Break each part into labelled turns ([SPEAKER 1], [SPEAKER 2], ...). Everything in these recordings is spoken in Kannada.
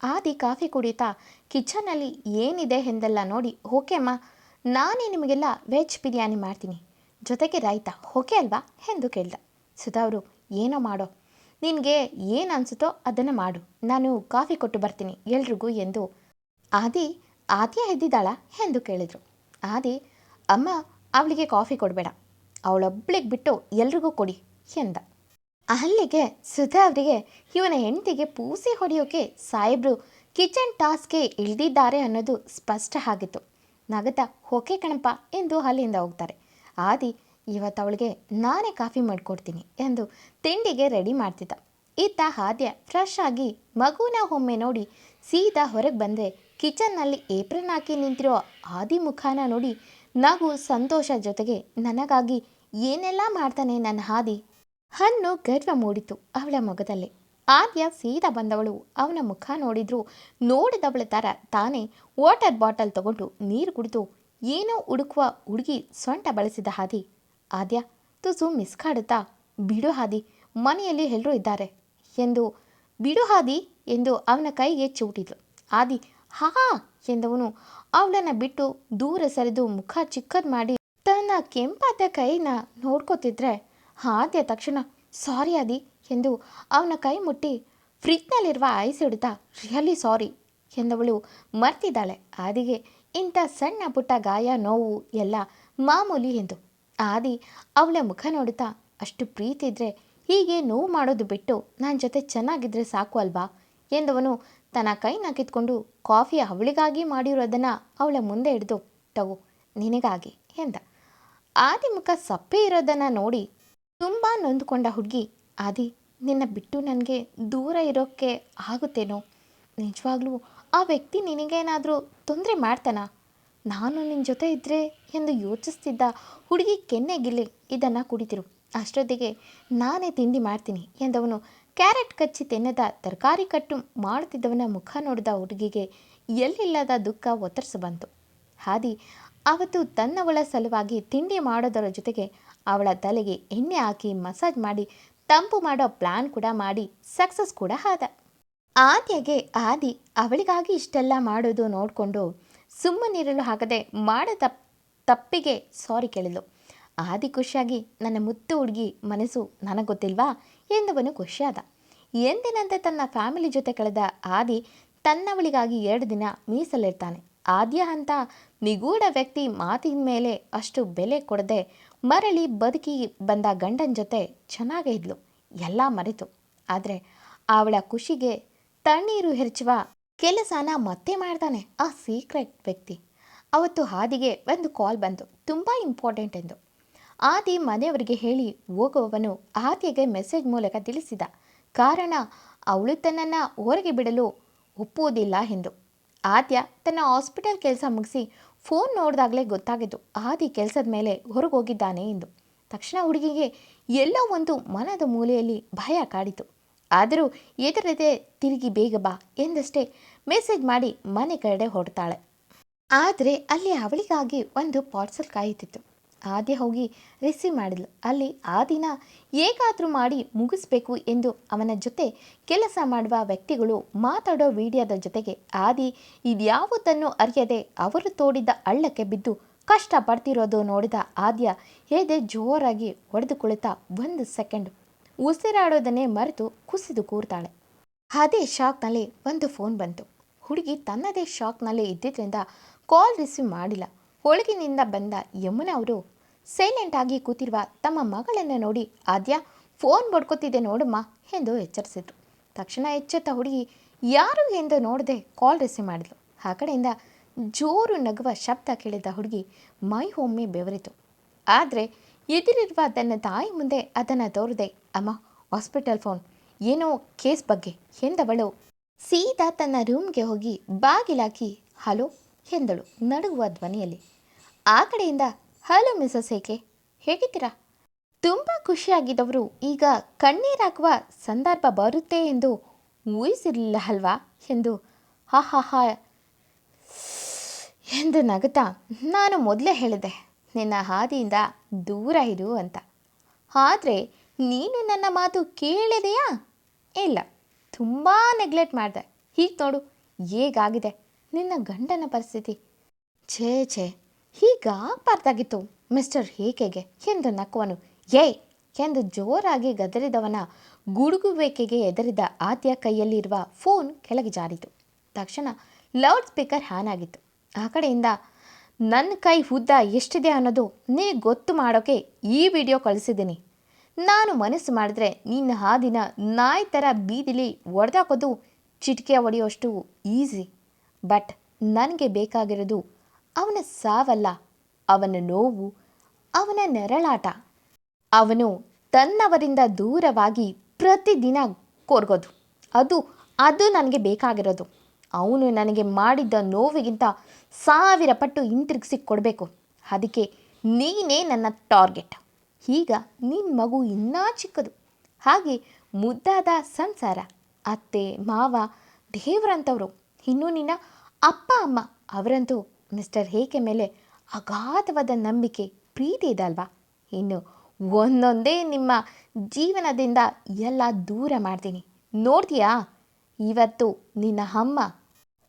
[SPEAKER 1] ಆದಿ ಕಾಫಿ ಕುಡಿತಾ ಕಿಚನಲ್ಲಿ ಏನಿದೆ ಎಂದೆಲ್ಲ ನೋಡಿ, ಓಕೆ ಅಮ್ಮ, ನಾನೇ ನಿಮಗೆಲ್ಲ ವೆಜ್ ಬಿರಿಯಾನಿ ಮಾಡ್ತೀನಿ. ಜೊತೆಗೆ ರಾಯ್ತಾ ಓಕೆ ಅಲ್ವಾ? ಎಂದು ಕೇಳ್ದ. ಸುಧಾ ಅವರು, ಏನೋ ಮಾಡೋ. ನಿನಗೆ ಏನು ಅನಿಸುತ್ತೋ ಅದನ್ನು ಮಾಡು. ನಾನು ಕಾಫಿ ಕೊಟ್ಟು ಬರ್ತೀನಿ ಎಲ್ರಿಗೂ ಎಂದು ಆದಿ, ಆದಿಯ ಎದ್ದಿದ್ದಾಳ? ಎಂದು ಕೇಳಿದರು. ಆದಿ, ಅಮ್ಮ, ಅವಳಿಗೆ ಕಾಫಿ ಕೊಡಬೇಡ. ಅವಳೊಬ್ಳಿಗೆ ಬಿಟ್ಟು ಎಲ್ರಿಗೂ ಕೊಡಿ ಎಂದ. ಅಲ್ಲಿಗೆ ಸುಧಾ ಅವರಿಗೆ, ಇವನ ಹೆಂಡತಿಗೆ ಪೂಸಿ ಹೊಡೆಯೋಕೆ ಸಾಹೇಬ್ರು ಕಿಚನ್ ಟಾಸ್ಕ್ಗೆ ಇಳಿದಿದ್ದಾರೆ ಅನ್ನೋದು ಸ್ಪಷ್ಟ ಆಗಿತ್ತು. ನಗತ ಓಕೆ ಕಣಪ್ಪ ಎಂದು ಅಲ್ಲಿಂದ ಹೋಗ್ತಾರೆ. ಆದಿ, ಇವತ್ತು ಅವಳಿಗೆ ನಾನೇ ಕಾಫಿ ಮಾಡಿಕೊಡ್ತೀನಿ ಎಂದು ತಿಂಡಿಗೆ ರೆಡಿ ಮಾಡ್ತಿದ್ದ. ಇತ್ತ ಆದ್ಯ ಫ್ರೆಶ್ ಆಗಿ ಮಗುನ ಒಮ್ಮೆ ನೋಡಿ ಸೀದಾ ಹೊರಗೆ ಬಂದರೆ ಕಿಚನ್ನಲ್ಲಿ ಏಪ್ರನ್ ಹಾಕಿ ನಿಂತಿರೋ ಆದಿ ಮುಖಾನ ನೋಡಿ ನಗು ಸಂತೋಷ ಜೊತೆಗೆ ನನಗಾಗಿ ಏನೆಲ್ಲ ಮಾಡ್ತಾನೆ ನನ್ನ ಹಾದಿ ಹಣ್ಣು ಗರ್ವ ಮೂಡಿತು ಅವಳ ಮೊಗದಲ್ಲಿ. ಆದ್ಯ ಸೀದಾ ಬಂದವಳು. ಅವನ ಮುಖ ನೋಡಿದ್ರು ನೋಡಿದವಳ ಥರ ತಾನೇ ವಾಟರ್ ಬಾಟಲ್ ತಗೊಂಡು ನೀರು ಕುಡಿದು ಏನೋ ಹುಡುಕುವ ಹುಡುಗಿ ಸೊಂಟ ಬಳಸಿದ ಹಾದಿ. ಆದ್ಯ ತುಸು ಮಿಸ್ಕಾಡುತ್ತಾ ಬಿಡು ಹಾದಿ, ಮನೆಯಲ್ಲಿ ಎಲ್ಲರೂ ಇದ್ದಾರೆ ಎಂದು, ಬಿಡು ಹಾದಿ ಎಂದು ಅವನ ಕೈಗೆ ಚೂಟಿದ್ಲು ಆದಿ ಹಾ ಎಂದವನು ಅವಳನ್ನು ಬಿಟ್ಟು ದೂರ ಸರಿದು ಮುಖ ಚಿಕ್ಕದ್ ಮಾಡಿ ತನ್ನ ಕೆಂಪಾದ ಕೈನ ನೋಡ್ಕೋತಿದ್ರೆ ಆದ್ಯ ತಕ್ಷಣ. ಸಾರಿ ಆದಿ, ಎಂದು ಅವನ ಕೈ ಮುಟ್ಟಿ ಫ್ರಿಜ್ನಲ್ಲಿರುವ ಐಸ್ ಹಿಡಿತಾ. Really sorry, ಎಂದವಳು ಮರ್ತಿದ್ದಾಳೆ. ಆದಿಗೆ ಇಂಥ ಸಣ್ಣ ಪುಟ್ಟ ಗಾಯ, ನೋವು ಎಲ್ಲ ಮಾಮೂಲಿ ಎಂದು. ಆದಿ ಅವಳ ಮುಖ ನೋಡುತ್ತಾ, ಅಷ್ಟು ಪ್ರೀತಿ ಇದ್ರೆ ಹೀಗೆ ನೋವು ಮಾಡೋದು ಬಿಟ್ಟು ನನ್ನ ಜೊತೆ ಚೆನ್ನಾಗಿದ್ರೆ ಸಾಕು ಅಲ್ವಾ, ಎಂದವನು ತನ್ನ ಕೈನ ಕಿತ್ಕೊಂಡು ಕಾಫಿ ಅವಳಿಗಾಗಿ ಮಾಡಿರೋದನ್ನು ಅವಳ ಮುಂದೆ ಹಿಡಿದು, ತಗೋ, ನಿನಗಾಗಿ, ಎಂದ. ಆದಿ ಮುಖ ಸಪ್ಪೆ ಇರೋದನ್ನು ನೋಡಿ ತುಂಬ ನೊಂದುಕೊಂಡ ಹುಡುಗಿ. ಆದಿ, ನಿನ್ನ ಬಿಟ್ಟು ನನಗೆ ದೂರ ಇರೋಕ್ಕೆ ಆಗುತ್ತೇನೋ? ನಿಜವಾಗ್ಲೂ ಆ ವ್ಯಕ್ತಿ ನಿನಗೇನಾದರೂ ತೊಂದರೆ ಮಾಡ್ತಾನಾ? ನಾನು ನಿನ್ನ ಜೊತೆ ಇದ್ದರೆ ಎಂದು ಯೋಚಿಸ್ತಿದ್ದ ಹುಡುಗಿ ಕೆನ್ನೆಗಿಲ್ಲಿ ಇದನ್ನು ಕುಡಿತಿರು. ಅಷ್ಟೊತ್ತಿಗೆ ನಾನೇ ತಿಂಡಿ ಮಾಡ್ತೀನಿ ಎಂದವನು ಕ್ಯಾರೆಟ್ ಕಚ್ಚಿ ತಿನ್ನದ ತರಕಾರಿ ಕಟ್ಟು ಮಾಡುತ್ತಿದ್ದವನ ಮುಖ ನೋಡಿದ ಹುಡುಗಿಗೆ ಎಲ್ಲಿಲ್ಲದ ದುಃಖ ಒತ್ತರಿಸಬಂತು. ಹಾದಿ ಅವತ್ತು ತನ್ನವಳ ಸಲುವಾಗಿ ತಿಂಡಿ ಮಾಡೋದರ ಜೊತೆಗೆ ಅವಳ ತಲೆಗೆ ಎಣ್ಣೆ ಹಾಕಿ ಮಸಾಜ್ ಮಾಡಿ, ತಂಪು ಮಾಡೋ ಪ್ಲಾನ್ ಕೂಡ ಮಾಡಿ, ಸಕ್ಸಸ್ ಕೂಡ ಆದ. ಆದ್ಯಗೆ ಆದಿ ಅವಳಿಗಾಗಿ ಇಷ್ಟೆಲ್ಲ ಮಾಡೋದು ನೋಡಿಕೊಂಡು ಸುಮ್ಮನಿರಲು ಆಗದೆ ಮಾಡ ತಪ್ಪಿಗೆ ಸಾರಿ ಕೇಳಿದ್ಲು. ಆದಿ ಖುಷಿಯಾಗಿ, ನನ್ನ ಮುತ್ತು ಹುಡುಗಿ ಮನಸ್ಸು ನನಗೆ ಗೊತ್ತಿಲ್ವಾ ಎಂದವನು ಖುಷಿಯಾದ ಎಂದಿನಂತೆ ತನ್ನ ಫ್ಯಾಮಿಲಿ ಜೊತೆ ಕಳೆದ ಆದಿ ತನ್ನವಳಿಗಾಗಿ ಎರಡು ದಿನ ಮೀಸಲಿರ್ತಾನೆ. ಆದ್ಯ ಅಂತ ನಿಗೂಢ ವ್ಯಕ್ತಿ ಮಾತಿನ ಮೇಲೆ ಅಷ್ಟು ಬೆಲೆ ಕೊಡದೆ ಮರಳಿ ಬದುಕಿ ಬಂದ ಗಂಡನ ಜೊತೆ ಚೆನ್ನಾಗೇ ಇದ್ಲು. ಎಲ್ಲ ಮರೆತು. ಆದರೆ ಅವಳ ಖುಷಿಗೆ ತಣ್ಣೀರು ಹೆರಚುವ ಕೆಲಸನ ಮತ್ತೆ ಮಾಡ್ತಾನೆ ಆ ಸೀಕ್ರೆಟ್ ವ್ಯಕ್ತಿ. ಅವತ್ತು ಹಾದಿಗೆ ಒಂದು ಕಾಲ್ ಬಂತು. ತುಂಬ ಇಂಪಾರ್ಟೆಂಟ್ ಎಂದು. ಆದಿ ಮನೆಯವರಿಗೆ ಹೇಳಿ ಹೋಗುವವನು ಆದಿಗೆ ಮೆಸೇಜ್ ಮೂಲಕ ತಿಳಿಸಿದ. ಕಾರಣ ಅವಳು ತನ್ನನ್ನು ಹೊರಗೆ ಬಿಡಲು ಒಪ್ಪುವುದಿಲ್ಲ ಎಂದು. ಆದ್ಯ ತನ್ನ ಹಾಸ್ಪಿಟಲ್ ಕೆಲಸ ಮುಗಿಸಿ ಫೋನ್ ನೋಡಿದಾಗಲೇ ಗೊತ್ತಾಗಿದ್ದು, ಆದಿ ಕೆಲಸದ ಮೇಲೆ ಹೊರಗೆ ಹೋಗಿದ್ದಾನೆ ಎಂದು. ತಕ್ಷಣ ಹುಡುಗಿಗೆ ಎಲ್ಲೋ ಒಂದು ಮನದ ಮೂಲೆಯಲ್ಲಿ ಭಯ ಕಾಡಿತು. ಆದರೂ ಎದುರದೆ ತಿರುಗಿ ಬೇಗ ಬಾ ಎಂದಷ್ಟೇ ಮೆಸೇಜ್ ಮಾಡಿ ಮನೆ ಕಡೆ ಹೊಡ್ತಾಳೆ ಆದರೆ ಅಲ್ಲಿ ಅವಳಿಗಾಗಿ ಒಂದು ಪಾರ್ಸಲ್ ಕಾಯುತ್ತಿತ್ತು. ಆದ್ಯ ಹೋಗಿ ರಿಸೀವ್ ಮಾಡಿದ್ಲು. ಅಲ್ಲಿ ಆ ದಿನ ಹೇಗಾದರೂ ಮಾಡಿ ಮುಗಿಸ್ಬೇಕು ಎಂದು ಅವನ ಜೊತೆ ಕೆಲಸ ಮಾಡುವ ವ್ಯಕ್ತಿಗಳು ಮಾತಾಡೋ ವಿಡಿಯೋದ ಜೊತೆಗೆ ಆದಿ ಇದ್ಯಾವುದನ್ನು ಅರಿಯದೆ ಅವರು ತೋಡಿದ ಹಳ್ಳಕ್ಕೆ ಬಿದ್ದು ಕಷ್ಟ ಪಡ್ತಿರೋದು ನೋಡಿದ ಆದ್ಯ ಎದೆ ಜೋರಾಗಿ ಹೊಡೆದು ಕುಳಿತಾ ಒಂದು ಸೆಕೆಂಡ್ ಉಸಿರಾಡೋದನ್ನೇ ಮರೆತು ಕುಸಿದು ಕೂರ್ತಾಳೆ. ಅದೇ ಶಾಕ್ನಲ್ಲಿ ಒಂದು ಫೋನ್ ಬಂತು. ಹುಡುಗಿ ತನ್ನದೇ ಶಾಕ್ನಲ್ಲಿ ಇದ್ದಿದ್ದರಿಂದ ಕಾಲ್ ರಿಸೀವ್ ಮಾಡಿಲ್ಲ. ಒಳಗಿನಿಂದ ಬಂದ ಯಮುನಾ ಅವರು ಸೈಲೆಂಟ್ ಆಗಿ ಕೂತಿರುವ ತಮ್ಮ ಮಗಳನ್ನು ನೋಡಿ ಆದ್ಯ ಫೋನ್ ಬಡ್ಕೋತಿದ್ದೆ ನೋಡಮ್ಮ ಎಂದು ಎಚ್ಚರಿಸಿದ್ರು. ತಕ್ಷಣ ಎಚ್ಚೆತ್ತ ಹುಡುಗಿ ಯಾರು ಎಂದು ನೋಡದೆ ಕಾಲ್ ರಿಸೀವ್ ಮಾಡಿದ್ಲು. ಆ ಕಡೆಯಿಂದ ಜೋರು ನಗುವ ಶಬ್ದ ಕೇಳಿದ ಹುಡುಗಿ ಮೈ ಒಮ್ಮೆ ಬೆವರಿತು. ಆದರೆ ಎದುರಿರುವ ತನ್ನ ತಾಯಿ ಮುಂದೆ ಅದನ್ನು ತೋರದೆ, ಅಮ್ಮ ಹಾಸ್ಪಿಟಲ್ ಫೋನ್ ಏನೋ ಕೇಸ್ ಬಗ್ಗೆ, ಎಂದವಳು ಸೀದಾ ತನ್ನ ರೂಮ್ಗೆ ಹೋಗಿ ಬಾಗಿಲಾಕಿ ಹಲೋ ಎಂದಳು ನಡುಗುವ ಧ್ವನಿಯಲ್ಲಿ. ಆ ಕಡೆಯಿಂದ, ಹಲೋ ಮಿಸಸ್ ಏಕೆ? ಹೇಗಿದ್ದೀರಾ? ತುಂಬ ಖುಷಿಯಾಗಿದ್ದವರು ಈಗ ಕಣ್ಣೀರಾಗುವ ಸಂದರ್ಭ ಬರುತ್ತೆ ಎಂದು ಊಹಿಸಿರಲಿಲ್ಲ ಅಲ್ವಾ? ಎಂದು, ಹಾ ಹಾ ಎಂದು ನಗುತ್ತಾ, ನಾನು ಮೊದಲೇ ಹೇಳಿದೆ, ನಿನ್ನ ಹಾದಿಯಿಂದ ದೂರ ಇರು ಅಂತ. ಆದರೆ ನೀನು ನನ್ನ ಮಾತು ಕೇಳಿದೆಯಾ? ಇಲ್ಲ, ತುಂಬ ನೆಗ್ಲೆಕ್ಟ್ ಮಾಡಿದೆ. ಹೀಗೆ ನೋಡು, ಹೇಗಾಗಿದೆ? ನಿನ್ನ ಗಂಡನ ಪರಿಸ್ಥಿತಿ. ಛೇ ಛೇ ಹೀಗಾಗಬಾರ್ದಾಗಿತ್ತು ಮಿಸ್ಟರ್ ಹೇಕೆಗೆ ಎಂದು ನಕ್ಕುವನು. ಏಯ್ ಎಂದು ಜೋರಾಗಿ ಗದರಿದವನ ಗುಡುಗುವಿಕೆಗೆ ಎದರಿದ ಆದ್ಯ ಕೈಯಲ್ಲಿರುವ ಫೋನ್ ಕೆಳಗೆ ಜಾರಿತು. ತಕ್ಷಣ ಲೌಡ್ ಸ್ಪೀಕರ್ ಹ್ಯಾನ್ ಆಗಿತ್ತು. ಆ ಕಡೆಯಿಂದ, ನನ್ನ ಕೈ ಉದ್ದ ಎಷ್ಟಿದೆ ಅನ್ನೋದು ನೀ ಗೊತ್ತು ಮಾಡೋಕೆ ಈ ವಿಡಿಯೋ ಕಳಿಸಿದ್ದೀನಿ. ನಾನು ಮನಸ್ಸು ಮಾಡಿದ್ರೆ ನಿನ್ನ ಹಾದಿನ ನಾಯಿ ಥರ ಬೀದಿಲಿ ಒಡೆದಾಕೋದು ಚಿಟಿಕೆ ಹೊಡೆಯೋಷ್ಟು ಈಸಿ. ಬಟ್ ನನಗೆ ಬೇಕಾಗಿರೋದು ಅವನ ಸಾವಲ್ಲ, ಅವನ ನೋವು, ಅವನ ನೆರಳಾಟ. ಅವನು ತನ್ನವರಿಂದ ದೂರವಾಗಿ ಪ್ರತಿದಿನ ಕೊರ್ಗೋದು. ಅದು ಅದು ನನಗೆ ಬೇಕಾಗಿರೋದು. ಅವನು ನನಗೆ ಮಾಡಿದ್ದ ನೋವಿಗಿಂತ ಸಾವಿರ ಪಟ್ಟು ಹಿಂತಿರುಗಿಸಿ ಕೊಡಬೇಕು. ಅದಕ್ಕೆ ನೀನೇ ನನ್ನ ಟಾರ್ಗೆಟ್. ಈಗ ನಿನ್ನ ಮಗು ಇನ್ನೂ ಚಿಕ್ಕದು. ಹಾಗೆ ಮುದ್ದಾದ ಸಂಸಾರ, ಅತ್ತೆ, ಮಾವ ದೇವರಂಥವ್ರು ಇನ್ನು ನಿನ್ನ ಅಪ್ಪ, ಅಮ್ಮ, ಅವರಂತೂ ಮಿಸ್ಟರ್ ಹೇಕೆ ಮೇಲೆ ಅಗಾಧವಾದ ನಂಬಿಕೆ, ಪ್ರೀತಿ ಇದಲ್ವಾ ಇನ್ನು ಒಂದೊಂದೇ ನಿಮ್ಮ ಜೀವನದಿಂದ ಎಲ್ಲ ದೂರ ಮಾಡ್ತೀನಿ. ನೋಡ್ತೀಯಾ? ಇವತ್ತು ನಿನ್ನ ಅಮ್ಮ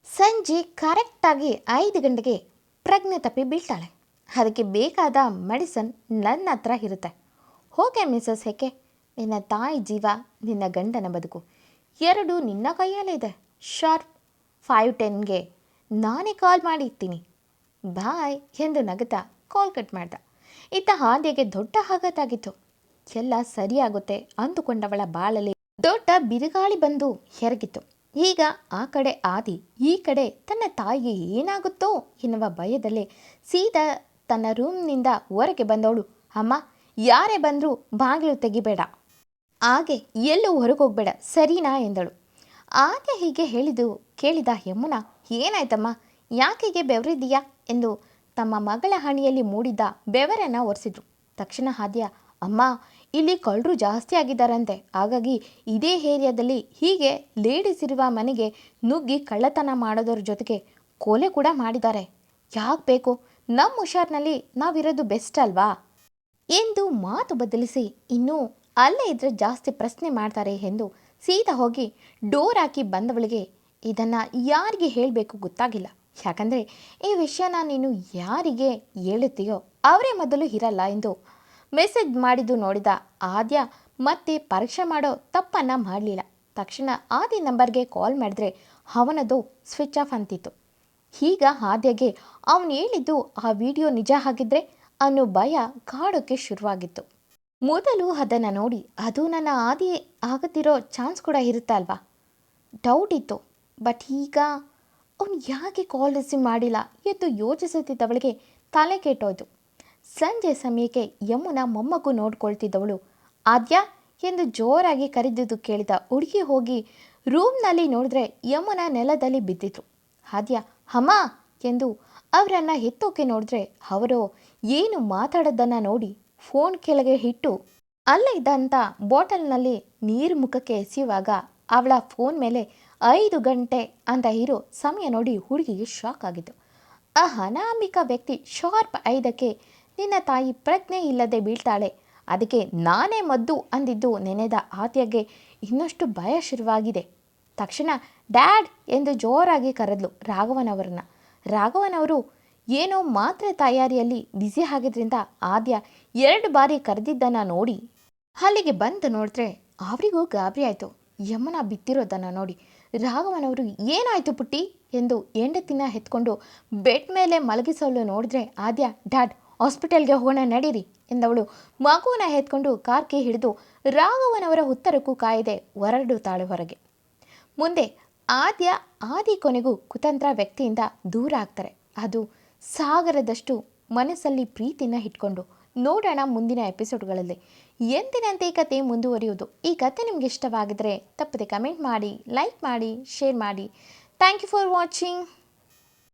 [SPEAKER 1] ಸಂಜೆ ಕರೆಕ್ಟಾಗಿ ಐದು ಗಂಟೆಗೆ ಪ್ರಜ್ಞೆ ತಪ್ಪಿ ಬೀಳ್ತಾಳೆ. ಅದಕ್ಕೆ ಬೇಕಾದ ಮೆಡಿಸನ್ ನನ್ನ ಹತ್ರ ಇರುತ್ತೆ. ಹೋಗೆ ಮಿಸಸ್ ಹೆಕೆ ನಿನ್ನ ತಾಯಿ ಜೀವ ನಿನ್ನ ಗಂಡನ ಬದುಕು. ಎರಡು ನಿನ್ನ ಕೈಯಲ್ಲೇ ಇದೆ ಶಾರ್ಪ್ ಫೈವ್ ಟೆನ್ಗೆ ನಾನೇ ಕಾಲ್ ಮಾಡಿರ್ತೀನಿ. ಬಾಯ್ ಎಂದು ನಗತ ಕಾಲ್ ಕಟ್ ಮಾಡ್ದ. ಇತ್ತ ಹಾದಿಗೆ ದೊಡ್ಡ ಆಘಾತಾಗಿತ್ತು ಎಲ್ಲ ಸರಿಯಾಗುತ್ತೆ ಅಂದುಕೊಂಡವಳ ಬಾಳಲ್ಲಿ ದೊಡ್ಡ ಬಿರುಗಾಳಿ ಬಂದು ಹೆರಗಿತ್ತು. ಈಗ ಆ ಕಡೆ ಆದಿ, ಈ ಕಡೆ ತನ್ನ ತಾಯಿಗೆ ಏನಾಗುತ್ತೋ ಎನ್ನುವ ಭಯದಲ್ಲೇ ಸೀದಾ ತನ್ನ ರೂಮ್ನಿಂದ ಹೊರಗೆ ಬಂದವಳು. ಅಮ್ಮ, ಯಾರೇ ಬಂದರೂ ಬಾಗಿಲು ತೆಗಿಬೇಡ. ಹಾಗೆ ಎಲ್ಲೂ ಹೊರಗೋಗ್ಬೇಡ, ಸರಿನಾ ಎಂದಳು. ಆಕೆ ಹೀಗೆ ಹೇಳಿದು, ಕೇಳಿದ ಯಮುನ, ಏನಾಯ್ತಮ್ಮ? ಯಾಕೆಗೆ ಬೆವರಿದ್ದೀಯಾ? ಎಂದು ತಮ್ಮ ಮಗಳ ಹಣಿಯಲ್ಲಿ ಮೂಡಿದ್ದ ಬೆವರನ್ನು ಒರೆಸಿದ್ರು. ತಕ್ಷಣ ಹಾದ್ಯ, ಅಮ್ಮ, ಇಲ್ಲಿ ಕಳ್ಳರು ಜಾಸ್ತಿ ಆಗಿದ್ದಾರಂತೆ. ಹಾಗಾಗಿ ಇದೇ ಏರಿಯಾದಲ್ಲಿ ಹೀಗೆ ಲೇಡೀಸ್ ಇರುವ ಮನೆಗೆ ನುಗ್ಗಿ ಕಳ್ಳತನ ಮಾಡೋದ್ರ ಜೊತೆಗೆ ಕೊಲೆ ಕೂಡ ಮಾಡಿದ್ದಾರೆ. ಯಾಕೆ ಬೇಕು? ನಮ್ಮ ಹುಷಾರ್ನಲ್ಲಿ ನಾವಿರೋದು ಬೆಸ್ಟ್ ಅಲ್ವಾ? ಎಂದು ಮಾತು ಬದಲಿಸಿ, ಇನ್ನೂ ಅಲ್ಲೇ ಇದ್ರೆ ಜಾಸ್ತಿ ಪ್ರಶ್ನೆ ಮಾಡ್ತಾರೆ ಎಂದು ಸೀದಾ ಹೋಗಿ ಡೋರ್ ಹಾಕಿ ಬಂದವಳಿಗೆ ಇದನ್ನು ಯಾರಿಗೆ ಹೇಳಬೇಕು ಗೊತ್ತಾಗಿಲ್ಲ. ಯಾಕಂದರೆ ಈ ವಿಷಯನ ನೀನು ಯಾರಿಗೆ ಹೇಳುತ್ತೀಯೋ ಅವರೇ ಮೊದಲು ಇರಲ್ಲ ಎಂದು ಮೆಸೇಜ್ ಮಾಡಿದ್ದು ನೋಡಿದ ಆದ್ಯ ಮತ್ತೆ ಪರೀಕ್ಷೆ ಮಾಡೋ ತಪ್ಪನ್ನು ಮಾಡಲಿಲ್ಲ. ತಕ್ಷಣ ಆದಿ ನಂಬರ್ಗೆ ಕಾಲ್ ಮಾಡಿದ್ರೆ ಅವನದು ಸ್ವಿಚ್ ಆಫ್ ಅಂತಿತ್ತು. ಈಗ ಆದ್ಯಗೆ ಅವನು ಹೇಳಿದ್ದು ಆ ವಿಡಿಯೋ ನಿಜ ಆಗಿದ್ರೆ ಅನ್ನೋ ಭಯ ಕಾಡೋಕ್ಕೆ ಶುರುವಾಗಿತ್ತು. ಮೊದಲು ಅದನ್ನು ನೋಡಿ ಅದು ನನ್ನ ಆದಿ ಆಗದಿರೋ ಚಾನ್ಸ್ ಕೂಡ ಇರುತ್ತಲ್ವಾ? ಡೌಟ್ ಇತ್ತು. ಬಟ್ ಈಗ ಅವನು ಯಾಕೆ ಕಾಲ್ ರಿಸೀವ್ ಮಾಡಿಲ್ಲ ಎಂದು ಯೋಚಿಸುತ್ತಿದ್ದವಳಿಗೆ ತಲೆ ಕೆಟ್ಟೋಯ್ತು. ಸಂಜೆ ಸಮಯಕ್ಕೆ ಯಮುನಾ ಮೊಮ್ಮಗು ನೋಡ್ಕೊಳ್ತಿದ್ದವಳು. ಆದ್ಯ ಎಂದು ಜೋರಾಗಿ ಕರೆದಿದ್ದು ಕೇಳಿದ ಹುಡುಗಿ ಹೋಗಿ ರೂಮ್ನಲ್ಲಿ ನೋಡಿದ್ರೆ ಯಮುನಾ ನೆಲದಲ್ಲಿ ಬಿದ್ದಿದ್ರು ಆದ್ಯ ಹಮ್ಮ ಎಂದು ಅವರನ್ನು ಎತ್ತೋಕೆ ನೋಡಿದ್ರೆ ಅವರು ಏನು ಮಾತಾಡೋದನ್ನು ನೋಡಿ ಫೋನ್ ಕೆಳಗೆ ಇಟ್ಟು, ಅಲ್ಲೇ ಇದ್ದಂಥ ಬಾಟಲ್ನಲ್ಲಿ ನೀರು ಮುಖಕ್ಕೆ ಎಸೆಯುವಾಗ ಅವಳ ಫೋನ್ ಮೇಲೆ ಐದು ಗಂಟೆ ಅಂತ ಇರೋ ಸಮಯ ನೋಡಿ ಹುಡುಗಿಗೆ ಶಾಕ್ ಆಗಿತ್ತು ಆ ಅನಾಮಿಕ ವ್ಯಕ್ತಿ ಶಾರ್ಪ್ ಐದಕ್ಕೆ, ನಿನ್ನ ತಾಯಿ ಪ್ರಜ್ಞೆ ಇಲ್ಲದೆ ಬೀಳ್ತಾಳೆ. ಅದಕ್ಕೆ ನಾನೇ ಮದ್ದು ಅಂದಿದ್ದು ನೆನೆದ ಆತ್ಯಗೆ ಇನ್ನಷ್ಟು ಭಯ ಶುರುವಾಗಿದೆ. ತಕ್ಷಣ, ಡ್ಯಾಡ್ ಎಂದು ಜೋರಾಗಿ ಕರೆದ್ಲು ರಾಘವನವರನ್ನ ರಾಘವನವರು ಏನೋ ಮಾತ್ರೆ ತಯಾರಿಯಲ್ಲಿ ಬ್ಯುಸಿ ಆಗಿದ್ರಿಂದ ಆದ್ಯ ಎರಡು ಬಾರಿ ಕರೆದಿದ್ದನ್ನು ನೋಡಿ ಅಲ್ಲಿಗೆ ಬಂದು ನೋಡಿದ್ರೆ ಅವರಿಗೂ ಗಾಬರಿ ಆಯಿತು. ಯಮನ ಬಿತ್ತಿರೋದನ್ನು ನೋಡಿ. ರಾಘವನವರು ಏನಾಯಿತು ಪುಟ್ಟಿ? ಎಂದು ಹೆಂಡತಿನ ಎತ್ಕೊಂಡು ಬೆಡ್ ಮೇಲೆ ಮಲಗಿಸಲು ನೋಡಿದ್ರೆ ಆದ್ಯ, ಡ್ಯಾಡ್, ಹಾಸ್ಪಿಟಲ್ಗೆ ಹೋಗೋಣ, ನಡೀರಿ, ಎಂದವಳು. ಮಗುವನ್ನ ಎತ್ಕೊಂಡು ಕಾರ್ಗೆ ಹಿಡಿದು ರಾಘವನವರ ಉತ್ತರಕ್ಕೂ ಕಾಯದೆ ಹೊರಡುತ್ತಾಳೆ ಹೊರಗೆ. ಮುಂದೆ ಆದ್ಯ, ಆದಿ ಕೊನೆಗೂ ಕುತಂತ್ರ ವ್ಯಕ್ತಿಯಿಂದ ದೂರ ಆಗ್ತಾರೆ. ಅದು ಸಾಗರದಷ್ಟು ಮನಸ್ಸಲ್ಲಿ ಪ್ರೀತಿನ ಇಟ್ಕೊಂಡು ನೋಡೋಣ ಮುಂದಿನ ಎಪಿಸೋಡ್ಗಳಲ್ಲಿ. ಎಂದಿನಂತೆ ಈ ಕತೆ ಮುಂದುವರಿಯುವುದು. ಈ ಕತೆ ನಿಮಗೆ ಇಷ್ಟವಾಗಿದ್ದರೆ ತಪ್ಪದೆ ಕಮೆಂಟ್ ಮಾಡಿ, ಲೈಕ್ ಮಾಡಿ, ಶೇರ್ ಮಾಡಿ. Thank you for watching.